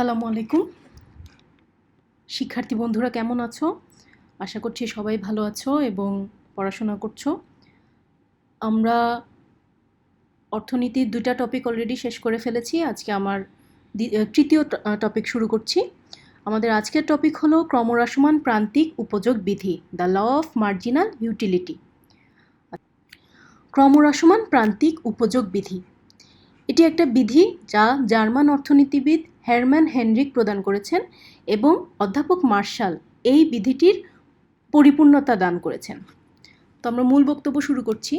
আসসালামু আলাইকুম। শিক্ষার্থী বন্ধুরা, কেমন আছো? আশা করছি সবাই ভালো আছো এবং পড়াশোনা করছ। আমরা অর্থনীতির দুটা টপিক অলরেডি শেষ করে ফেলেছি। আজকে আমার তৃতীয় টপিক শুরু করছি। আমাদের আজকের টপিক হলো ক্রমহ্রাসমান প্রান্তিক উপযোগ বিধি the law of marginal utility ক্রমহ্রাসমান প্রান্তিক উপযোগ বিধি। এটি একটা বিধি যা জার্মান অর্থনীতিবিদ হ্যারম্যান হেনরিক প্রদান করেছেন এবং অধ্যাপক মার্শাল এই বিধিটির পরিপূর্ণতা দান করেছেন। তো আমরা মূল বক্তব্য শুরু করছি।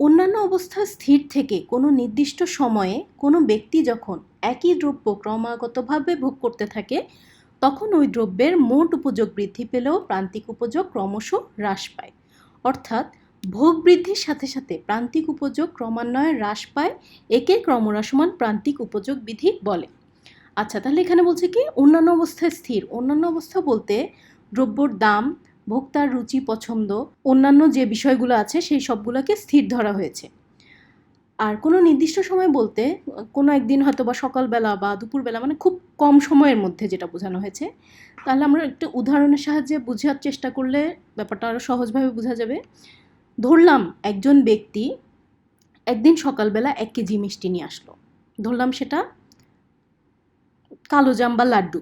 অন্যান্য অবস্থা স্থির থেকে কোনো নির্দিষ্ট সময়ে কোনো ব্যক্তি যখন একই দ্রব্য ক্রমাগতভাবে ভোগ করতে থাকে, তখন ওই দ্রব্যের মোট উপযোগ বৃদ্ধি পেলেও প্রান্তিক উপযোগ ক্রমশ হ্রাস পায়। অর্থাৎ ভোগ বৃদ্ধির সাথে সাথে প্রান্তিক উপযোগ ক্রমান্বয়ে হ্রাস পায়, একে ক্রমহ্রাসমান প্রান্তিক উপযোগ বিধি বলে। আচ্ছা তাহলে এখানে বলছে কি? অন্যান্য অবস্থায় স্থির। অন্যান্য অবস্থা বলতে দ্রব্যর দাম, ভোক্তার রুচি, পছন্দ, অন্যান্য যে বিষয়গুলো আছে সেই সবগুলোকে স্থির ধরা হয়েছে। আর কোনো নির্দিষ্ট সময় বলতে কোনো একদিন হয়তো বা সকালবেলা বা দুপুরবেলা মানে খুব কম সময়ের মধ্যে যেটা বোঝানো হয়েছে। তাহলে আমরা একটা উদাহরণের সাহায্যে বোঝার চেষ্টা করলে ব্যাপারটা আরও সহজভাবে বোঝা যাবে। ধরলাম একজন ব্যক্তি একদিন সকালবেলা এক কেজি মিষ্টি নিয়ে আসলো। ধরলাম সেটা কালোজাম বা লাড্ডু।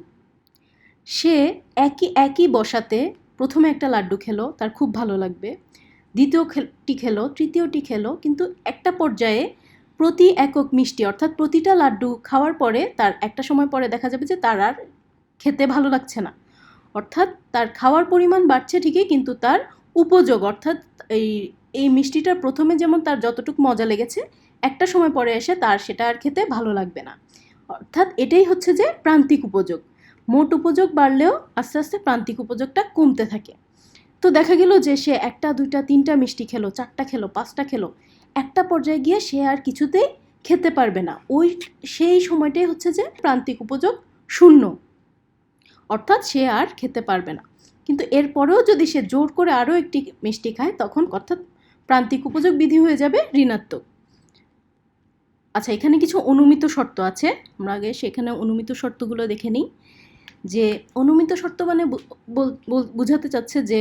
সে একই একই বসাতে প্রথমে একটা লাড্ডু খেলো, তার খুব ভালো লাগবে। দ্বিতীয়টি খেলো তৃতীয়টি খেলো, কিন্তু একটা পর্যায়ে প্রতি একক মিষ্টি, অর্থাৎ প্রতিটা লাড্ডু খাওয়ার পরে তার একটা সময় পরে দেখা যাবে যে তার আর খেতে ভালো লাগছে না। অর্থাৎ তার খাওয়ার পরিমাণ বাড়ছে ঠিকই, কিন্তু তার উপযোগ, অর্থাৎ এই এই মিষ্টিটার প্রথমে যেমন তার যতটুকু মজা লেগেছে, একটা সময় পরে এসে তার সেটা আর খেতে ভালো লাগবে না। অর্থাৎ এটাই হচ্ছে যে প্রান্তিক উপযোগ। মোট উপযোগ বাড়লেও আস্তে আস্তে প্রান্তিক উপযোগটা কমতে থাকে। তো দেখা গেল যে সে একটা, দুইটা, তিনটা মিষ্টি খেলো, চারটা খেলো, পাঁচটা খেলো, একটা পর্যায়ে গিয়ে সে আর কিছুতেই খেতে পারবে না। ওই সেই সময়টাই হচ্ছে যে প্রান্তিক উপযোগ শূন্য। অর্থাৎ সে আর খেতে পারবে না। কিন্তু এরপরেও যদি সে জোর করে আরও একটি মিষ্টি খায়, তখন অর্থাৎ প্রান্তিক উপযোগ বিধি হয়ে যাবে ঋণাত্মক। আচ্ছা এখানে কিছু অনুমিত শর্ত আছে। আমরা আগে সেখানে অনুমিত শর্তগুলো দেখে নিই। যে অনুমিত শর্ত মানে বোঝাতে চাচ্ছে যে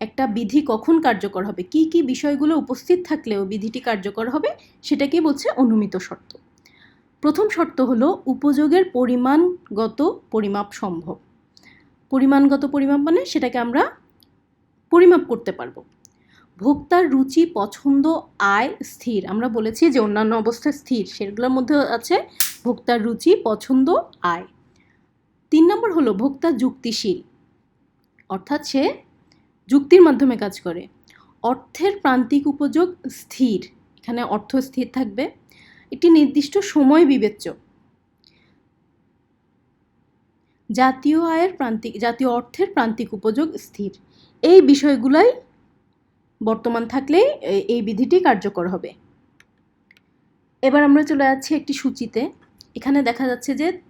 একটা বিধি কখন কার্যকর হবে, কি কি বিষয়গুলো উপস্থিত থাকলেও বিধিটি কার্যকর হবে, সেটাকেই বলছে অনুমিত শর্ত। প্রথম শর্ত হলো উপযোগের পরিমাণগত পরিমাপ সম্ভব। পরিমাণগত পরিমাপ মানে সেটাকে আমরা পরিমাপ করতে পারব। ভোক্তার রুচি, পছন্দ, আয় স্থির। আমরা বলেছি যে অন্যান্য অবস্থায় স্থির, সেগুলোর মধ্যে আছে ভোক্তার রুচি, পছন্দ, আয়। তিন নম্বর হলো ভোক্তা যুক্তিশীল। অর্থাৎ সে যুক্তির মাধ্যমে কাজ করে। অর্থের প্রান্তিক উপযোগ স্থির। এখানে অর্থ স্থির থাকবে। একটি নির্দিষ্ট সময় বিবেচ্য। জাতীয় আয়ের প্রান্তিক, জাতীয় অর্থের প্রান্তিক উপযোগ স্থির। এই বিষয়গুলাই বর্তমান থাকলেই এ- এই বিধিটি কার্যকর হবে। এবার আমরা চলে যাচ্ছি একটি সূচিতে। এখানে দেখা যাচ্ছে যে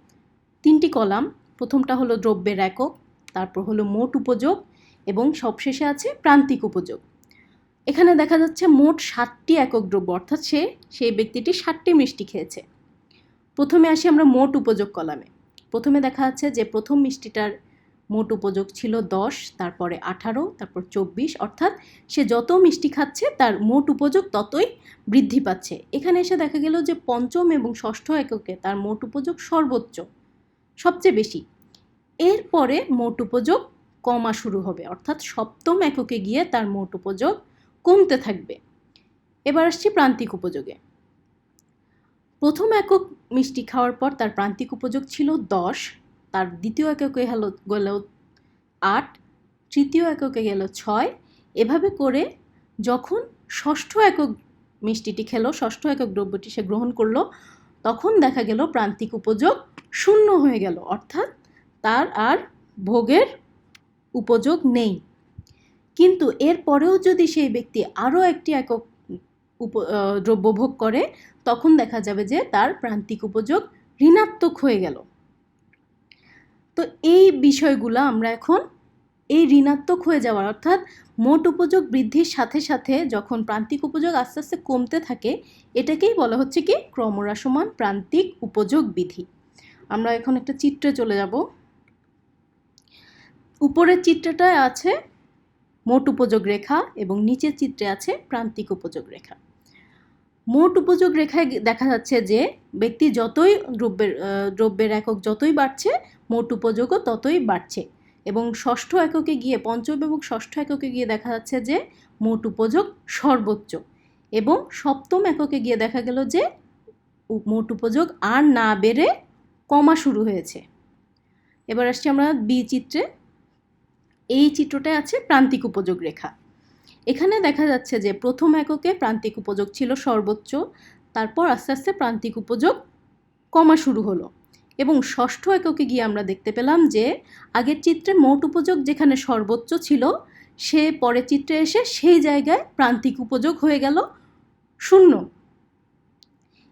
তিনটি কলাম, প্রথমটা হলো দ্রব্যের একক, তারপর হলো মোট উপযোগ এবং সবশেষে আছে প্রান্তিক উপযোগ। এখানে দেখা যাচ্ছে মোট ষাটটি একক দ্রব্য, অর্থাৎ সে, সেই ব্যক্তিটি ষাটটি মিষ্টি খেয়েছে। প্রথমে আসি আমরা মোট উপযোগ কলামে। প্রথমে দেখা যাচ্ছে যে প্রথম মিষ্টিটার মোট উপযোগ ছিল দশ, তারপরে আঠারো, তারপর চব্বিশ, অর্থাৎ সে যত মিষ্টি খাচ্ছে তার মোট উপযোগ ততই বৃদ্ধি পাচ্ছে। এখানে এসে দেখা গেল যে পঞ্চম এবং ষষ্ঠ এককে তার মোট উপযোগ সর্বোচ্চ, সবচেয়ে বেশি। এরপরে মোট উপযোগ কমা শুরু হবে, অর্থাৎ সপ্তম এককে গিয়ে তার মোট উপযোগ কমতে থাকবে। এবার আসছি প্রান্তিক উপযোগে। প্রথম একক মিষ্টি খাওয়ার পর তার প্রান্তিক উপযোগ ছিল দশ, তার দ্বিতীয় এককে হলো গেল আট, তৃতীয় এককে গেল ছয়। এভাবে করে যখন ষষ্ঠ একক মিষ্টিটি খেলো, ষষ্ঠ একক দ্রব্যটি সে গ্রহণ করল, তখন দেখা গেল প্রান্তিক উপযোগ শূন্য হয়ে গেল, অর্থাৎ তার আর ভোগের উপযোগ নেই। কিন্তু এর পরেও যদি সেই ব্যক্তি আরও একটি একক উপ দ্রব্য ভোগ করে, তখন দেখা যাবে যে তার প্রান্তিক উপযোগ ঋণাত্মক হয়ে গেল। তো এই বিষয়গুলো আমরা এখন এই ঋণাত্মক হয়ে যাওয়ার, অর্থাৎ মোট উপযোগ বৃদ্ধির সাথে সাথে যখন প্রান্তিক উপযোগ আস্তে আস্তে কমতে থাকে, এটাকেই বলা হচ্ছে কি? ক্রমহ্রাসমান প্রান্তিক উপযোগ বিধি। আমরা এখন একটা চিত্রে চলে যাব। উপরের চিত্রটায় আছে মোট উপযোগ রেখা এবং নিচের চিত্রে আছে প্রান্তিক উপযোগ রেখা। মোট উপযোগ রেখায় দেখা যাচ্ছে যে ব্যক্তি যতই দ্রব্যের দ্রব্যের একক যতই বাড়ছে, মোট উপযোগও ততই বাড়ছে। এবং ষষ্ঠ এককে গিয়ে, পঞ্চম এবং ষষ্ঠ এককে গিয়ে দেখা যাচ্ছে যে মোট উপযোগ সর্বোচ্চ। এবং সপ্তম এককে গিয়ে দেখা গেল যে মোট উপযোগ আর না বেড়ে কমা শুরু হয়েছে। এবার আসছি আমরা বি চিত্রে। এই চিত্রটায় আছে প্রান্তিক উপযোগ রেখা। এখানে দেখা যাচ্ছে যে প্রথম এককে প্রান্তিক উপযোগ ছিল সর্বোচ্চ, তারপর আস্তে আস্তে প্রান্তিক উপযোগ কমা শুরু হলো। এবং ষষ্ঠ এককে গিয়ে আমরা দেখতে পেলাম যে আগের চিত্রে মোট উপযোগ যেখানে সর্বোচ্চ ছিল, সে পরের চিত্রে এসে সেই জায়গায় প্রান্তিক উপযোগ হয়ে গেল শূন্য।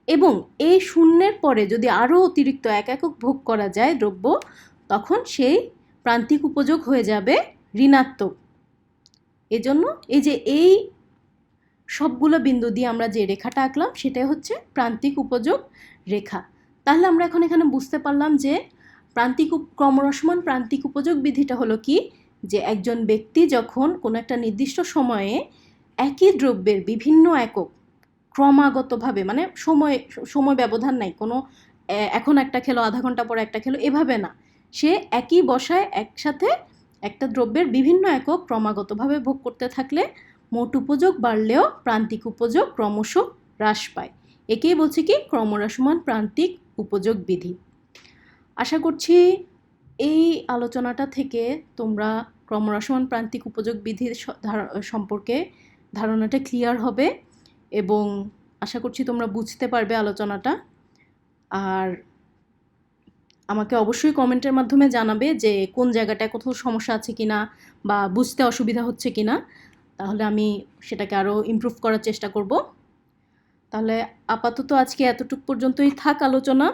এবং এই শূন্যের পরে যদি আরও অতিরিক্ত এক একক ভোগ করা যায় দ্রব্য, তখন সেই প্রান্তিক উপযোগ হয়ে যাবে ঋণাত্মক। এজন্য এই যে এই সবগুলো বিন্দু দিয়ে আমরা যে রেখাটা আঁকলাম, সেটাই হচ্ছে প্রান্তিক উপযোগ রেখা। তাহলে আমরা এখন এখানে বুঝতে পারলাম যে প্রান্তিক ক্রমহ্রাসমান প্রান্তিক উপযোগ বিধিটা হলো কি? যে একজন ব্যক্তি যখন কোনো একটা নির্দিষ্ট সময়ে একই দ্রব্যের বিভিন্ন একক ক্রমাগতভাবে মানে সময় সময় ব্যবধান নাই, কোনো এখন একটা খেলো, আধা ঘণ্টা পরে একটা খেলো, এভাবে না। সে একই বসায় একসাথে একটা দ্রব্যের বিভিন্ন একক ক্রমাগতভাবে ভোগ করতে থাকলে মোট উপযোগ বাড়লেও প্রান্তিক উপযোগ ক্রমশ হ্রাস পায়। একেই বলছি কি ক্রমহ্রাসমান প্রান্তিক উপযোগ বিধি। আশা করছি এই আলোচনাটা থেকে তোমরা ক্রমহ্রাসমান প্রান্তিক উপযোগ বিধির ধার- সম্পর্কে ধারণাটা ক্লিয়ার হবে এবং আশা করছি তোমরা বুঝতে পারবে আলোচনাটা। আর আমাকে অবশ্যই কমেন্টের মাধ্যমে জানাবে যে কোন জায়গাটায় কোথাও সমস্যা আছে কি না বা বুঝতে অসুবিধা হচ্ছে কি না তাহলে আমি সেটাকে আরও ইমপ্রুভ করার চেষ্টা করব। তাহলে আপাতত আজকে এতটুকু পর্যন্তই থাক আলোচনা।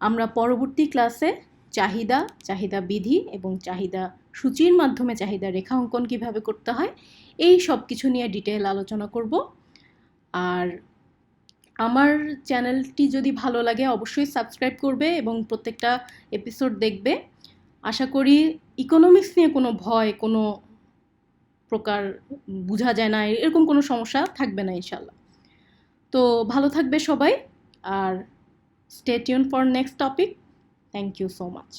আমরা পরবর্তী ক্লাসে চাহিদা চাহিদা বিধি এবং চাহিদা সূচির মাধ্যমে চাহিদা রেখা অঙ্কন কীভাবে করতে হয়, এই সব কিছু নিয়ে ডিটেল আলোচনা করব। আর আমার চ্যানেলটি যদি ভালো লাগে অবশ্যই সাবস্ক্রাইব করবে এবং প্রত্যেকটা এপিসোড দেখবে। আশা করি ইকোনমিক্স নিয়ে কোনো ভয়, কোনো প্রকার বোঝা যায় না, এরকম কোনো সমস্যা থাকবে না ইনশাল্লাহ তো ভালো থাকবে সবাই, আর stay tune for next topic thank you so much